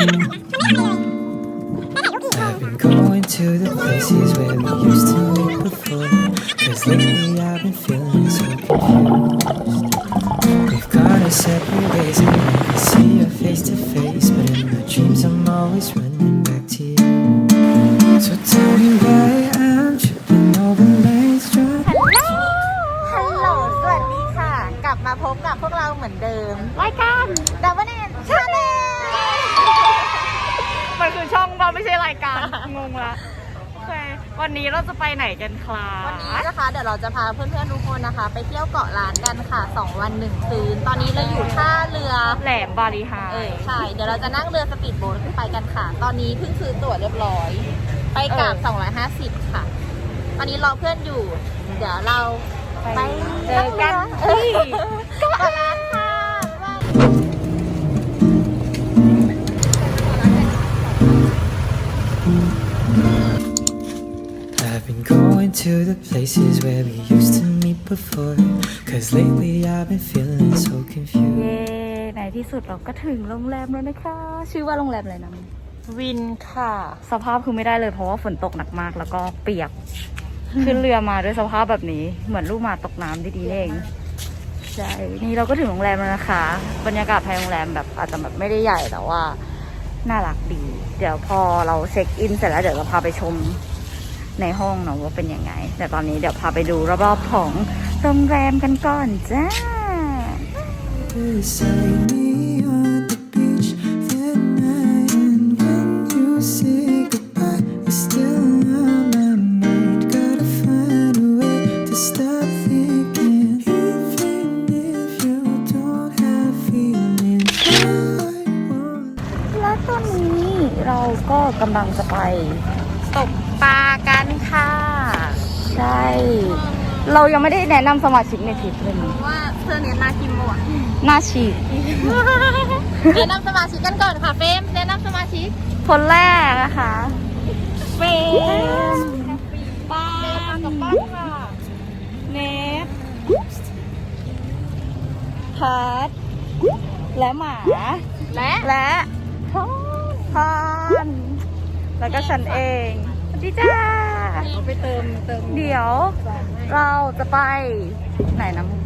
I've been going to the places where we used to meet before. Cause lately I've been feeling so confused. We've got our separate ways and I can see your face to face. But in my dreams, I'm always running ไม่ใช่รายการ งงละโอเควันนี้เราจะไปไหนกันครับวันนี้นะคะเดี๋ยวเราจะพาเพื่อนๆทุกคนนะคะ ไปเที่ยวเกาะล้านกันค่ะ 2 วัน1คืน ตอนนี้เราอยู่ท่าเรือ แหลมบาลีไฮเออใช่ เดี๋ยวเราจะนั่งเรือสปีดโบ๊ทขึ้นไปกันค่ะ ตอนนี้เพิ่งซื้อตั๋วเรียบร้อย ไปกลับ 250 ค่ะ ตอนนี้รอเพื่อนอยู่ เดี๋ยวเราไปเจอกันเฮ้ยเกาะล้าน going to the places where we used to meet before. Cause lately I've been feeling so เย้ confused. ในที่สุดเราก็ถึงโรงแรมแล้วนะคะ ชื่อว่าโรงแรมอะไรนะวินค่ะ สภาพคือไม่ได้เลยเพราะว่าฝนตกหนักมากแล้วก็เปียก ขึ้นเรือมาด้วยสภาพแบบนี้ เหมือนลูกหมาตกน้ำดีๆนี่เองใช่นี่เราก็ถึงโรงแรมแล้วนะคะ บรรยากาศภายในโรงแรมแบบอาจจะแบบไม่ได้ใหญ่แต่ว่าน่ารักดี เดี๋ยวพอเราเช็คอินเสร็จแล้วเดี๋ยวเราพาไปชม ในห้องเนาะว่าเป็นยังไง แต่ตอนนี้เดี๋ยวพาไปดูรอบๆของโรงแรมกันก่อนจ้า และตอนนี้เราก็กำลังจะไปตกปลา นค่ะ ใช่ เรายังไม่ได้แนะนำสมาชิกในทริปเลยนะว่าเสื้อเนี้ยน่ากินหมดน่าฉีกแนะนำสมาชิกกันก่อนค่ะเฟรมแนะนำสมาชิกคนแรกนะคะเฟรมป้ากับป้าค่ะเนทพัดและหมา และและพานแล้วก็ฉันเองสวัสดีจ้า ไปเติมเติมเดี๋ยว เราจะไปไหนนะมึง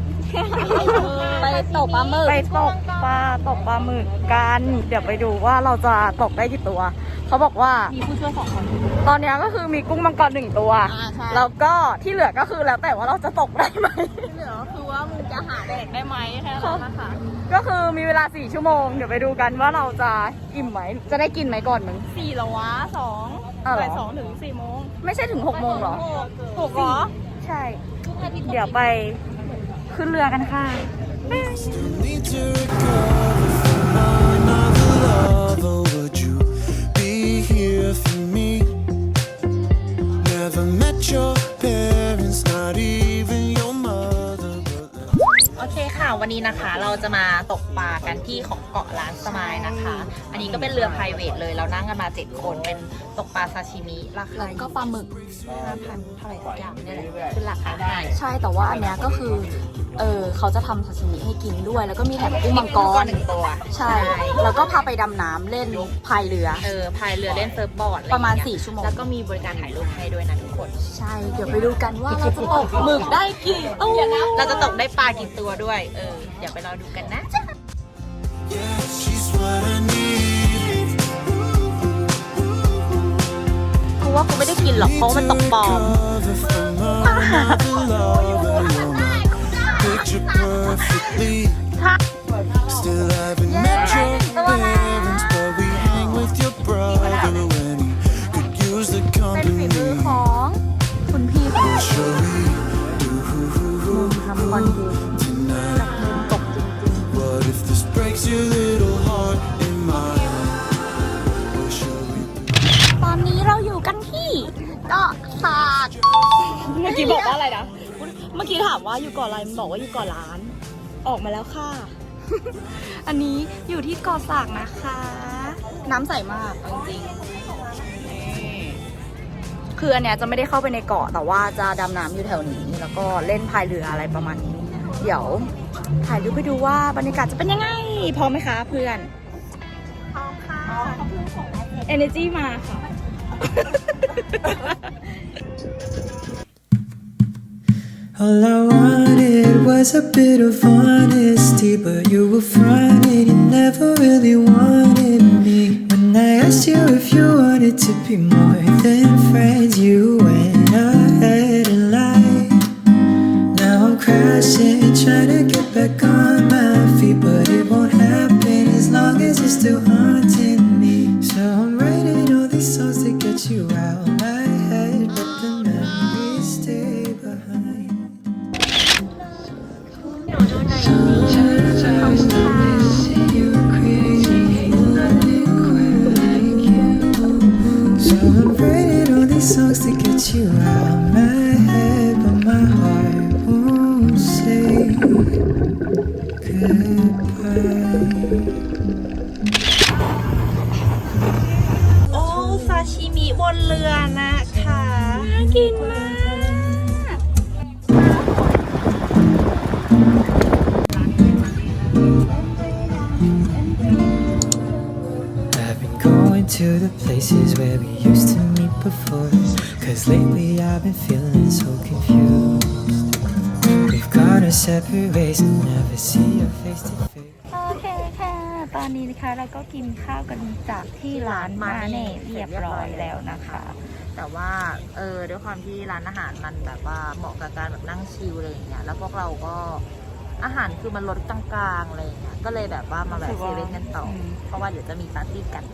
ไปตกปลาหมึกไปตกปลาตกปลาหมึกกัน เดี๋ยวไปดูว่าเราจะตกได้กี่ตัว เขาบอกว่า มีผู้ช่วยสองคน ตอนนี้ก็คือมีกุ้งมังกรหนึ่งตัว อ่าใช่ แล้วก็ที่เหลือก็คือแล้วแต่ว่าเราจะตกได้ไหม ที่เหลือคือว่ามึงจะหาแดกได้ไหมแค่นั้นนะคะก็คือมีเวลาสี่ชั่วโมง เดี๋ยวไปดูกันว่าเราจะอิ่มไหม จะได้กินไหมก่อนมึง สี่ละวะสอง อ้าวเหรอบ่ายสองถึงสี่โมงไม่ใช่ถึงหกโมงเหรอหกเหรอ ใช่ทุกอาทิตย์เดี๋ยวไปขึ้นเรือกันค่ะ Need to recover from another love, or would you be here for me? Never met your วันนี้นะคะเราจะมาตกปลากันที่ของเกาะล้านสมายนะคะ อันนี้ก็เป็นเรือ p r i v a t เลย เรานั่งกันมา 7 คนเป็นตกปลาซาชิมิราคาก็ปลาหมึก5,000เท่าไหร่สักอย่างนี่แหละคือราคาให้ใช่แต่ว่าอันเนี้ยก็คือเออเขาจะทำซาชิมิให้กินด้วย แล้วก็มีแถมกุ้งมังกรหนึ่งตัว ใช่ แล้วก็พาไปดำน้ำเล่นพายเรือ เออพายเรือเล่นเซิร์ฟบอร์ดอไอย่งประมาณเงี้ยสี่ชั่วโมง แล้วก็มีบริการถ่ายรูปให้ด้วยนะทุก คนใช่ เดี๋ยวไปดูกันว่าเราจะตกหมึกได้กี่ตัวเราจะตกได้ปลากี่ตัวด้วย เออ เดี๋ยวไปรอดูกันนะ yeah, she's what I need. กูว่ากูไม่ได้กินหรอกเพราะมันตกปลอม Recover from มื่อกี้บอกว่าอะไรนะ เมื่อกี้ถามว่าอยู่เกาะอะไรมันบอกว่าอยู่เกาะล้าน ออกมาแล้วค่ะ อันนี้อยู่ที่เกาะสากนะคะ น้ำใสมากเอาจริงๆนี่คืออันเนี้ยจะไม่ได้เข้าไปในเกาะแต่ว่าจะดำน้ำอยู่แถวนี้ แล้วก็เล่นพายเรืออะไรประมาณนี้ เดี๋ยวถ่ายรูปไปดูว่าบรรยากาศจะเป็นยังไง พร้อมไหมคะเพื่อนพร้อมค่ะโอ energy มาค่ะ All I wanted was a bit of honesty, but you were fronting, you never really wanted me. When I asked you if you wanted to be more than friends, you went ahead and lied. Now I'm crashing, trying to get back on my feet, but บนเรือนะคะน่ากินมาก I've been going to the places where we used to meet before. Cause lately I've been feeling so confused. We've gone our separate ways and never see your face to face. โอเคค่ะตอนนี้นะคะเราก็กินข้าวกันจากที่ร้านมาเน่เรียบร้อยแล้วนะคะ แต่ว่าเออด้วยความที่ร้านอาหารมันแบบว่าเหมาะกับการแบบนั่งชิลอะไรอย่างเงี้ยแล้วพวกเราก็อาหารคือมันลดกลางๆอะไรอย่างเงี้ยก็เลยแบบว่ามาแบบรู้สึกเซว่าเว่นกันต่ออมเพราะว่าเดี๋ยวจะมีปาร์ตี้กัน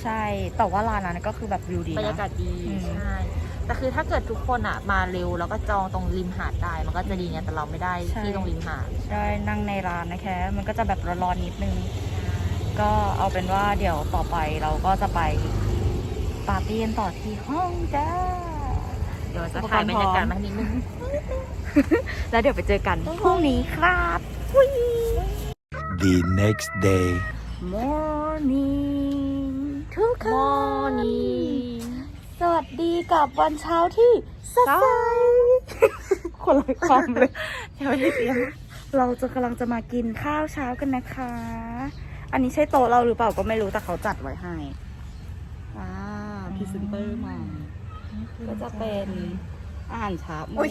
ใช่ แต่ว่าร้านนั้นก็คือแบบวิวดีบรรนะยากาศดีอืมใช่แต่คือถ้าเกิดทุกคนอะมาเร็วแล้วก็จองตรงริมหาดได้มันก็จะดีไงแต่เราไม่ได้ที่ตรงริมหาดใช่นั่งในร้านนะคะ มันก็จะแบบร้อนๆนิดนึงก็ เอาเป็นว่าเดี๋ยวต่อไปเราก็จะไปปาร์ตี้กันต่อที่ห้องจ้า เดี๋ยวจะถ่ายบรรยากาศมาให้นิดนึง แล้วเดี๋ยวไปเจอกันพรุ่งนี้ครับ The next day. Morning ทุกคน Morning สวัสดีกับวันเช้าที่สดใสคนละคำเลยยังไม่ได้เตรียมเราจะกำลังจะมากินข้าวเช้ากันนะคะ อันนี้ใช่โต๊ะเราหรือเปล่าก็ไม่รู้แต่เขาจัดไว้ให้อ่าพรีเซนเตอร์มา ก็จะเป็นอาหารเช้าอุ๊ย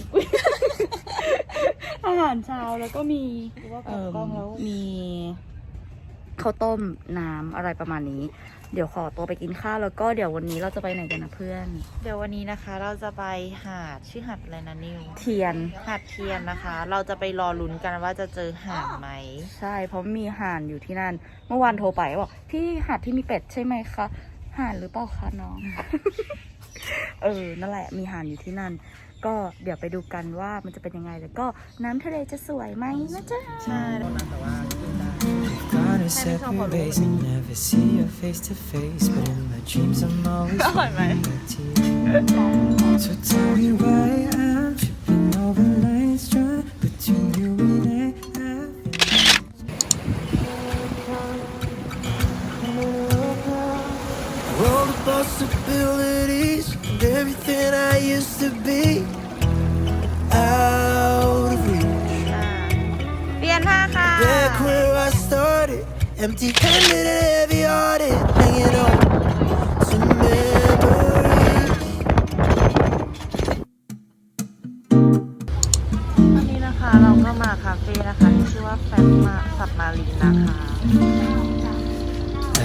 อาหารเช้าแล้วก็มีเอ่อมีข้าวต้มน้ำอะไรประมาณนี้ เดี๋ยวขอตัวไปกินข้าวแล้วก็เดี๋ยววันนี้เราจะไปไหนกันนะเพื่อน เดี๋ยววันนี้นะคะเราจะไปหาดชื่อหาดอะไรนะนิวเทียน หาดเทียนนะคะ เราจะไปรอลุ้นกันว่าจะเจอหาดไหม ใช่ เพราะมีห่านอยู่ที่นั่น เมื่อวานโทรไปบอกพี่หาดที่มีเป็ดใช่ไหมคะห่านหรือเปล่าคะน้อง เออนั่นแหละมีห่านอยู่ที่นั่น ก็เดี๋ยวไปดูกันว่ามันจะเป็นยังไงแล้วก็น้ำทะเลจะสวยไหมนะจ๊ะใช่ We've gone our separate ways and never see your face to face. But in my dreams, I'm always thinking back to you. So tell me why I'm tripping over lines drawn between you and I. All the possibilities and everything I used to be out of reach. เปลี่ยนท่าค่ะ Back where I started, Empty handed and heavy hearted, hanging on to memories. วันนี้นะคะเราก็มาคาเฟ่นะคะที่ชื่อว่าแฟมมาสับมาลินนะคะ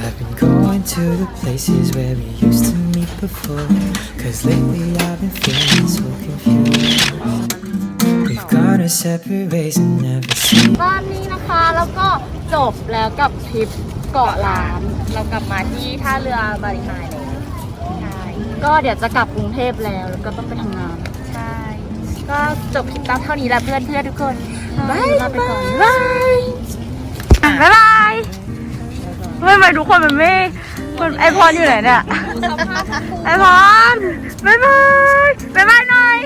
I've been going to the places where we used to meet before. Cause lately I've been feeling so confused. We've gone our separate ways and never seen. ตอนนี้นะคะแล้วก็จบแล้วกับทริปเกาะล้านเรากลับมาที่ท่าเรือบาริไฮเลยใช่ก็เดี๋ยวจะกลับกรุงเทพแล้วแล้วก็ต้องไปทำงาน ใช่ ก็จบคลิปตามเท่านี้แหละเพื่อนเพื่อนๆทุกคนบายบายบายอะบ๊ายบายไม่ไม่ทุกคนมันไม่มันไอพรอยู่ไหนเนี่ยไอพรบ๊ายบายบ๊ายบายหน่อย